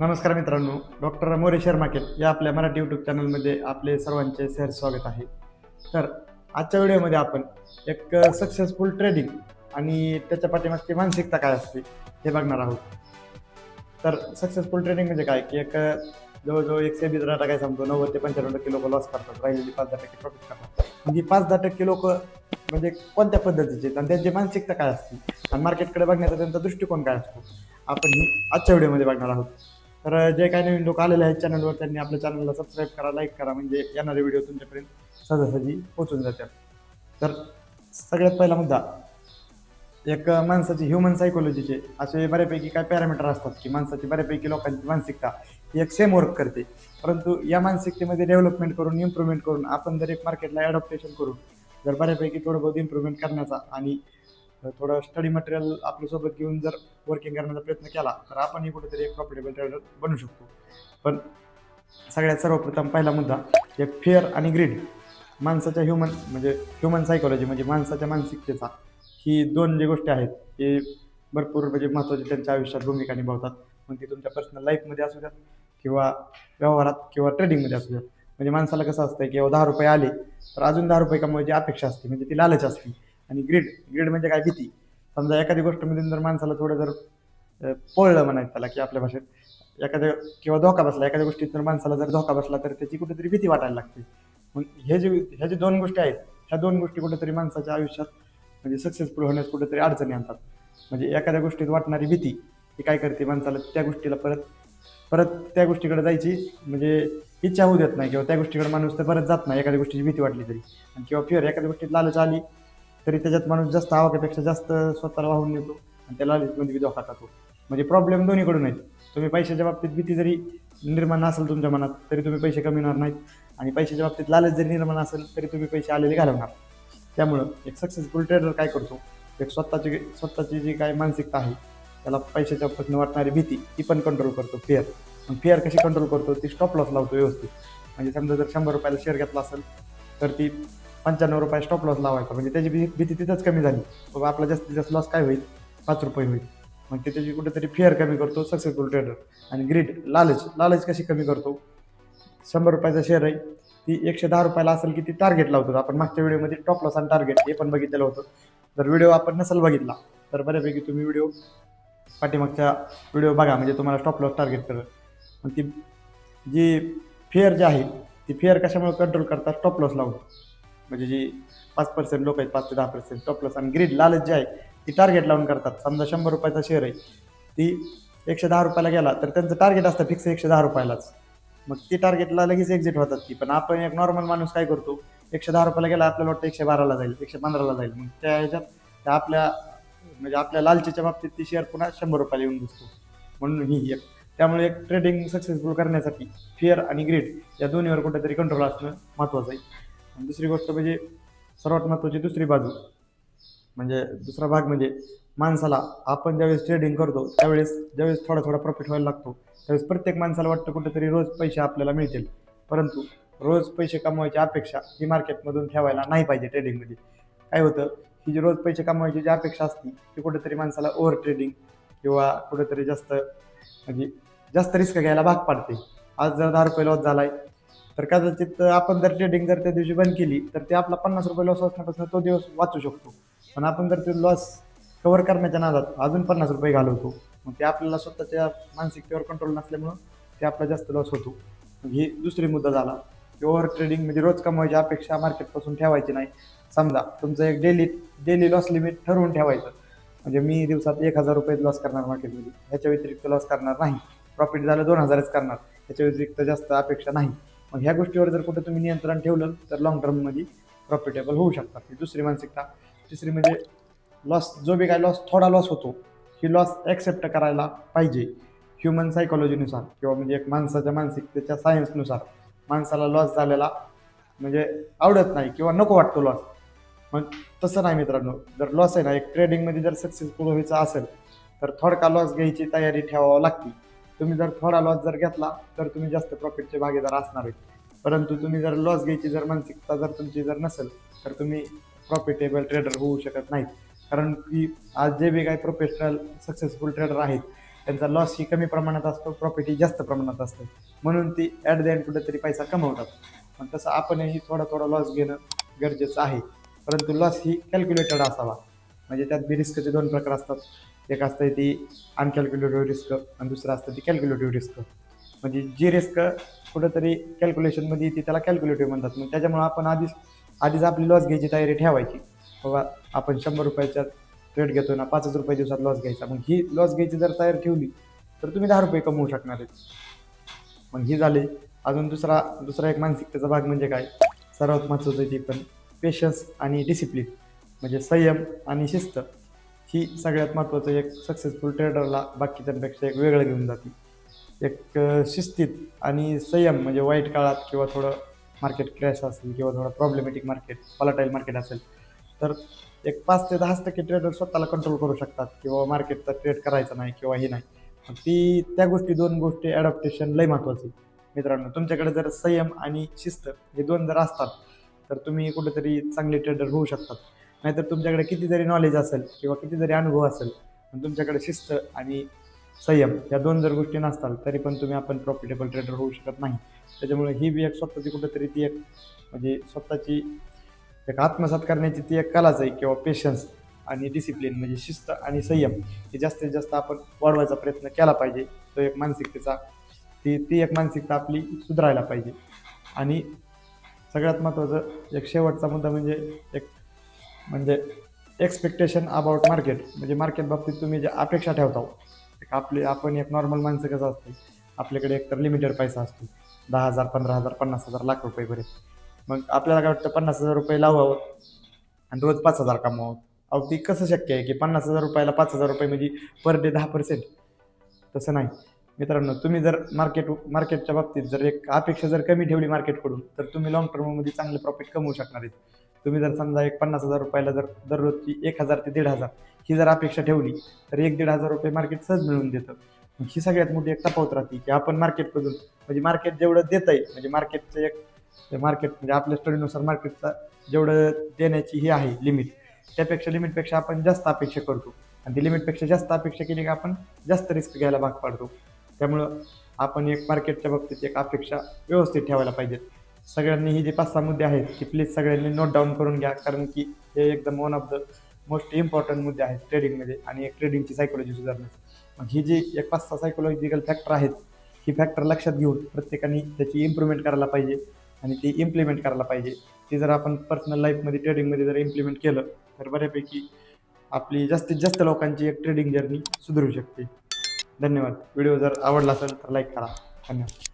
नमस्कार मित्रांनो डॉक्टर मोरे शर्माकेल या आपल्या मराठी यूट्यूब चॅनलमध्ये आपले सर्वांचे सहर स्वागत आहे. तर आजच्या व्हिडिओमध्ये आपण एक सक्सेसफुल ट्रेडिंग आणि त्याच्या पाठीमागची मानसिकता काय असते हे बघणार आहोत. तर सक्सेसफुल ट्रेडिंग म्हणजे काय? की एक जवळजवळ एकशे वीस डाटा काय सांगतो नव्वद ते पंच्याण्णव टक्के लोक लॉस करतात राहिलेली पाच दहा टक्के प्रॉफिट करतात. म्हणजे पाच दहा टक्के लोक म्हणजे कोणत्या पद्धतीचे? आणि त्यांची मानसिकता काय असते? आणि मार्केटकडे बघण्याचा त्यांचा दृष्टिकोन काय असतो? आपण ही आजच्या व्हिडिओमध्ये बघणार आहोत. तर जे काही नवीन लोक आलेले आहेत चॅनलवर त्यांनी आपल्या चॅनलला सबस्क्राईब करा लाईक करा म्हणजे येणारे व्हिडिओ तुमच्यापर्यंत सहजासहजी पोहोचून जातात. तर सगळ्यात पहिला मुद्दा एक माणसाची ह्युमन सायकोलॉजीचे असे बऱ्यापैकी काय पॅरामीटर असतात की माणसाची बऱ्यापैकी लोकांची मानसिकता ही एक सेम वर्क करते. परंतु या मानसिकतेमध्ये डेव्हलपमेंट करून इम्प्रूव्हमेंट करून आपण जर एक मार्केटला ॲडॉप्टेशन करून जर बऱ्यापैकी थोडं बहुत इम्प्रूव्हमेंट करण्याचा आणि थोडं स्टडी मटेरियल आपल्यासोबत घेऊन जर वर्किंग करण्याचा प्रयत्न केला तर आपणही कुठेतरी एक प्रॉफिटेबल ट्रेडर बनू शकतो. पण सगळ्यात सर्वप्रथम पहिला मुद्दा एक फेअर आणि ग्रीड माणसाच्या ह्युमन म्हणजे ह्युमन सायकोलॉजी म्हणजे माणसाच्या मानसिकतेचा ही दोन जे गोष्टी आहेत ते भरपूर म्हणजे महत्त्वाची त्यांच्या आयुष्यात भूमिका निभावतात. मग ती तुमच्या पर्सनल लाईफमध्ये असू द्यात किंवा व्यवहारात किंवा ट्रेडिंगमध्ये असू द्यात. म्हणजे माणसाला कसं असतं की दहा रुपये आले तर अजून दहा रुपये कमवायची अपेक्षा असते म्हणजे ती लालच असते. आणि ग्रीड ग्रीड म्हणजे काय भीती? समजा एखादी गोष्टीमधून जर माणसाला थोडं जर पळलं म्हणायचं त्याला की आपल्या भाषेत एखाद्या किंवा धोका बसला एखाद्या गोष्टीत जर माणसाला जर धोका बसला तर त्याची कुठेतरी भीती वाटायला लागते. मग हे जे ह्या जे दोन गोष्टी आहेत ह्या दोन गोष्टी कुठेतरी माणसाच्या आयुष्यात म्हणजे सक्सेसफुल होण्यास कुठेतरी अडचणी आणतात. म्हणजे एखाद्या गोष्टीत वाटणारी भीती ही काय करते माणसाला? त्या गोष्टीला परत परत त्या गोष्टीकडे जायची म्हणजे इच्छा होऊ देत नाही किंवा त्या गोष्टीकडे माणूस तर परत जात नाही एखाद्या गोष्टीची भीती वाटली तरी. आणि किंवा फिअर एखाद्या गोष्टीत लालच आली तरी त्याच्यात माणूस जास्त आवाक्यापेक्षा जास्त स्वतःला वाहून नेतो आणि त्या लालचमध्ये बी धोका खातो. म्हणजे प्रॉब्लेम दोन्हीकडून आहेत. तुम्ही पैशाच्या बाबतीत भीती जरी निर्माण असेल तुमच्या मनात तरी तुम्ही पैसे कमिणार नाहीत. आणि पैशाच्या बाबतीत लालच जरी निर्माण असेल तरी तुम्ही पैसे आलेले घालवणार. त्यामुळं एक सक्सेसफुल ट्रेडर काय करतो? एक स्वतःची स्वतःची जी काय मानसिकता आहे त्याला पैशाच्या प्रश्न वाटणारी भीती ती पण कंट्रोल करतो फिअर मग फिअर कशी कंट्रोल करतो? ती स्टॉप लॉस लावतो व्यवस्थित. म्हणजे समजा जर शंभर रुपयाला शेअर घेतला असेल तर ती पंच्याण्णव रुपये स्टॉप लॉस लावायचा. म्हणजे त्याची भी- भीती तिथंच कमी झाली. बाबा आपला जास्तीत जास्त लॉस काय होईल? पाच रुपये होईल. मग ते त्याची कुठेतरी फेअर कमी करतो सक्सेसफुल ट्रेडर आणि ग्रीड लालच. लालच कशी कमी करतो? शंभर रुपयाचा शेअर आहे. ती एकशे दहा रुपयाला असेल की ती टार्गेट लावतो. आपण मागच्या व्हिडिओमध्ये टॉप लॉस आणि टार्गेट हे पण बघितलेलं होतं. जर व्हिडिओ आपण नसेल बघितला तर बऱ्यापैकी तुम्ही व्हिडिओ पाठीमागच्या व्हिडिओ बघा. म्हणजे तुम्हाला स्टॉप लॉस टार्गेट करेल मग ती जी फेअर जी आहे ती फेअर कशामुळे कंट्रोल करतात? स्टॉप लॉस लावून. म्हणजे जी पाच पर्सेंट लोक आहेत पाच ते दहा पर्सेंट टॉप प्लस आणि ग्रीड लालच जी आहे ती टार्गेट लावून करतात. समजा शंभर रुपयाचा शेअर आहे ती एकशे दहा रुपयाला गेला तर त्यांचं टार्गेट असतं फिक्स एकशे दहा रुपयालाच. मग ती टार्गेटला लगेच एक्झिट होतात ती. पण आपण एक नॉर्मल माणूस काय करतो एकशे दहा रुपयाला गेला आपल्याला वाटतं एकशे बाराला जाईल एकशे पंधराला जाईल. मग त्या ह्याच्यात त्या आपल्या म्हणजे आपल्या लालचीच्या बाबतीत ती शेअर पुन्हा शंभर रुपयाला येऊन बसतो. म्हणून ही एक. त्यामुळे एक ट्रेडिंग सक्सेसफुल करण्यासाठी फिअर आणि ग्रीड या दोन्हीवर कुठेतरी कंट्रोल असणं महत्त्वाचं आहे. दुसरी गोष्ट म्हणजे सर्वात महत्त्वाची दुसरी बाजू म्हणजे दुसरा भाग म्हणजे माणसाला आपण ज्यावेळेस ट्रेडिंग करतो त्यावेळेस ज्यावेळेस थोडा थोडा प्रॉफिट व्हायला लागतो त्यावेळेस प्रत्येक माणसाला वाटतं कुठेतरी रोज पैसे आपल्याला मिळतील. परंतु रोज पैसे कमवायची अपेक्षा ही मार्केटमधून ठेवायला नाही पाहिजे ट्रेडिंगमध्ये काय होतं? की जी रोज पैसे कमवायची जी अपेक्षा असते ती कुठेतरी माणसाला ओव्हर ट्रेडिंग किंवा कुठेतरी जास्त म्हणजे जास्त रिस्क घ्यायला भाग पाडते. आज जर दहा रुपये लॉस झालाय तर कदाचित आपण जर ट्रेडिंग जर त्या दिवशी बंद केली तर ते आपला पन्नास रुपये लॉस असण्यापासून तो दिवस वाचू शकतो. पण आपण जर ते लॉस कव्हर करण्याच्या नादात अजून पन्नास रुपये घालवतो मग ते आपल्याला स्वतःच्या मानसिकतेवर कंट्रोल नसल्यामुळं ते आपला जास्त लॉस होतो. ही दुसरी मुद्दा झाला. ओव्हर ट्रेडिंग म्हणजे रोज कमवायची अपेक्षा मार्केटपासून ठेवायची नाही. समजा तुमचं एक डेली डेली लॉस लिमिट ठरवून ठेवायचं. म्हणजे मी दिवसात एक हजार रुपये लॉस करणार मार्केटमध्ये ह्याच्या व्यतिरिक्त लॉस करणार नाही. प्रॉफिट झालं दोन हजारच करणार. ह्याच्या व्यतिरिक्त जास्त अपेक्षा नाही. मग ह्या गोष्टीवर जर कुठे तुम्ही नियंत्रण ठेवलं तर लॉंग टर्ममध्ये प्रॉफिटेबल होऊ शकतात. ही दुसरी मानसिकता. तिसरी म्हणजे लॉस जो बी काय लॉस थोडा लॉस होतो ही लॉस ॲक्सेप्ट करायला पाहिजे. ह्युमन सायकोलॉजीनुसार किंवा म्हणजे एक माणसाच्या मानसिकतेच्या सायन्सनुसार माणसाला लॉस झालेला म्हणजे आवडत नाही किंवा नको वाटतो लॉस मग तसं नाही मित्रांनो. जर लॉस आहे ना एक ट्रेडिंगमध्ये जर सक्सेसफुल व्हायचं असेल तर थोडका लॉस घ्यायची तयारी ठेवावं लागते. तुम्ही जर थोडा लॉस जर घेतला तर तुम्ही जास्त प्रॉफिटचे भागीदार असणार आहेत परंतु तुम्ही जर लॉस घ्यायची जर मानसिकता जर तुमची जर नसेल तर तुम्ही प्रॉफिटेबल ट्रेडर होऊ शकत नाहीत कारण की आज जे बी काही प्रोफेशनल सक्सेसफुल ट्रेडर आहेत त्यांचा लॉस ही कमी प्रमाणात असतो प्रॉफिट ही जास्त प्रमाणात असते. म्हणून ती ॲट द एंड कुठेतरी पैसा कमवतात. पण तसं आपणही थोडा थोडा लॉस घेणं गरजेचं आहे. परंतु लॉस ही कॅल्क्युलेटेड असावा. म्हणजे त्यात बी रिस्कचे दोन प्रकार असतात. एक असतं ती अनकॅल्क्युलेटिव्ह रिस्क आणि दुसरं असतं ती कॅल्क्युलेटिव्ह रिस्क म्हणजे जी रिस्क कुठंतरी कॅल्क्युलेशनमध्ये येते त्याला कॅल्क्युलेटिव्ह म्हणतात. मग त्याच्यामुळे आपण आधीच आधीच आपली लॉस घ्यायची तयारी ठेवायची. बाबा आपण शंभर रुपयाच्या ट्रेड घेतो ना पाचच रुपये दिवसात लॉस घ्यायचा. मग ही लॉस घ्यायची जर तयार ठेवली तर तुम्ही दहा रुपये कमवू शकणार आहेत. मग ही झाली. अजून दुसरा दुसरा एक मानसिकतेचा भाग म्हणजे काय? सर्वात महत्त्वाचं आहे ती पण पेशन्स आणि डिसिप्लिन म्हणजे संयम आणि शिस्त. ही सगळ्यात महत्त्वाचं एक सक्सेसफुल ट्रेडरला बाकीच्यांपेक्षा एक वेगळं घेऊन जाते. एक शिस्तीत आणि संयम म्हणजे वाईट काळात किंवा थोडं मार्केट क्रॅश असेल किंवा थोडं प्रॉब्लेमॅटिक मार्केट पॉलाटाईल मार्केट असेल तर एक पाच ते दहाच टक्के ट्रेडर स्वतःला कंट्रोल करू शकतात किंवा मार्केटचा ट्रेड करायचा नाही किंवा हे नाही. ती त्या गोष्टी दोन गोष्टी ॲडॉप्टेशन लय महत्त्वाची. मित्रांनो तुमच्याकडे जर संयम आणि शिस्त हे दोन जर असतात तर तुम्ही कुठेतरी चांगले ट्रेडर होऊ शकतात. नाहीतर तुमच्याकडे किती जरी नॉलेज असेल किंवा किती जरी अनुभव असेल पण तुमच्याकडे शिस्त आणि संयम या दोन जर गोष्टी नसताल तरी पण तुम्ही आपण प्रॉफिटेबल ट्रेडर होऊ शकत नाही. त्याच्यामुळे ही बी एक स्वतःची कुठेतरी ती एक म्हणजे स्वतःची एक आत्मसात करण्याची ती एक कलाच आहे किंवा पेशन्स आणि डिसिप्लिन म्हणजे शिस्त आणि संयम हे जास्तीत जास्त आपण वाढवायचा प्रयत्न केला पाहिजे. तो एक मानसिकतेचा ती ती एक मानसिकता आपली सुधारायला पाहिजे. आणि सगळ्यात महत्त्वाचं एक शेवटचा मुद्दा म्हणजे एक म्हणजे एक्सपेक्टेशन अबाउट मार्केट म्हणजे मार्केट बाबतीत तुम्ही जे अपेक्षा ठेवता आपले आपण एक नॉर्मल माणसं कसं असते आपल्याकडे एक तर लिमिटेड पैसा असतो. दहा हजार पंधरा हजार पन्नास हजार लाख रुपयेपर्यंत मग आपल्याला काय वाटतं पन्नास हजार रुपये लावावं आणि रोज पाच हजार कमावं? अहो ती कसं शक्य आहे की पन्नास हजार रुपयाला पाच हजार रुपये म्हणजे पर डे दहा पर्सेंट तसं नाही. मित्रांनो तुम्ही जर मार्केट मार्केटच्या बाबतीत जर एक अपेक्षा जर कमी ठेवली मार्केटकडून तर तुम्ही लॉंग टर्ममध्ये चांगले प्रॉफिट कमवू शकणार आहेत. तुम्ही जर समजा एक पन्नास हजार रुपयाला जर दररोजची एक हजार ते दीड हजार ही जर अपेक्षा ठेवली तर एक दीड हजार रुपये मार्केट सहज मिळून देतं. ही सगळ्यात मोठी एक तफावत राहते की आपण मार्केटमधून म्हणजे मार्केट जेवढं देत आहे म्हणजे मार्केटचं एक मार्केट म्हणजे आपल्या स्टडीनुसार मार्केटचा जेवढं देण्याची ही आहे लिमिट त्यापेक्षा लिमिटपेक्षा आपण जास्त अपेक्षा करतो. आणि ती लिमिटपेक्षा जास्त अपेक्षा केली की आपण जास्त रिस्क घ्यायला भाग पाडतो. त्यामुळं आपण एक मार्केटच्या बाबतीत एक अपेक्षा व्यवस्थित ठेवायला पाहिजेत सगळ्यांनी हे जे पाच सहा मुद्दे आहेत ती प्लीज सगळ्यांनी नोट डाऊन करून घ्या. कारण की हे एकदम one of the most important मुद्दे आहेत ट्रेडिंगमध्ये आणि एक ट्रेडिंगची सायकोलॉजी सुधारण्यास मग ही जी एक पाच सहा सायकोलॉजिकल फॅक्टर आहेत ही फॅक्टर लक्षात घेऊन प्रत्येकाने त्याची इम्प्रूव्हमेंट करायला पाहिजे आणि ती इम्प्लिमेंट करायला पाहिजे. ती जर आपण पर्सनल लाईफमध्ये ट्रेडिंगमध्ये जर इम्प्लिमेंट केलं तर बऱ्यापैकी आपली जास्तीत जास्त लोकांची एक ट्रेडिंग जर्नी सुधारू शकते. धन्यवाद. व्हिडिओ जर आवडला असेल तर लाईक करा. धन्यवाद.